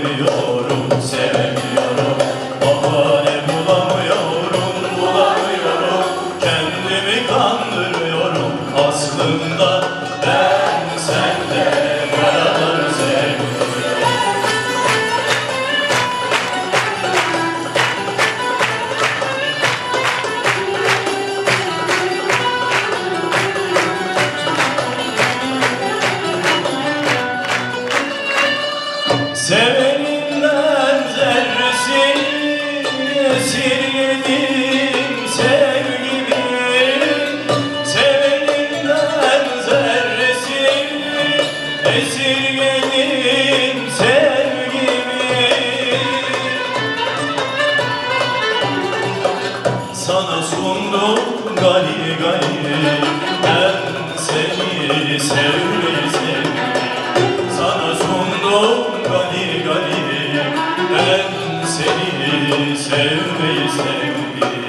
sevmiyorum, sevmiyorum. Bahane bulamıyorum, bulamıyorum. Kendimi kandırıyorum. Aslında ben senle beraber sevmiyorum. Seven is it. sevmeyi sevmeyi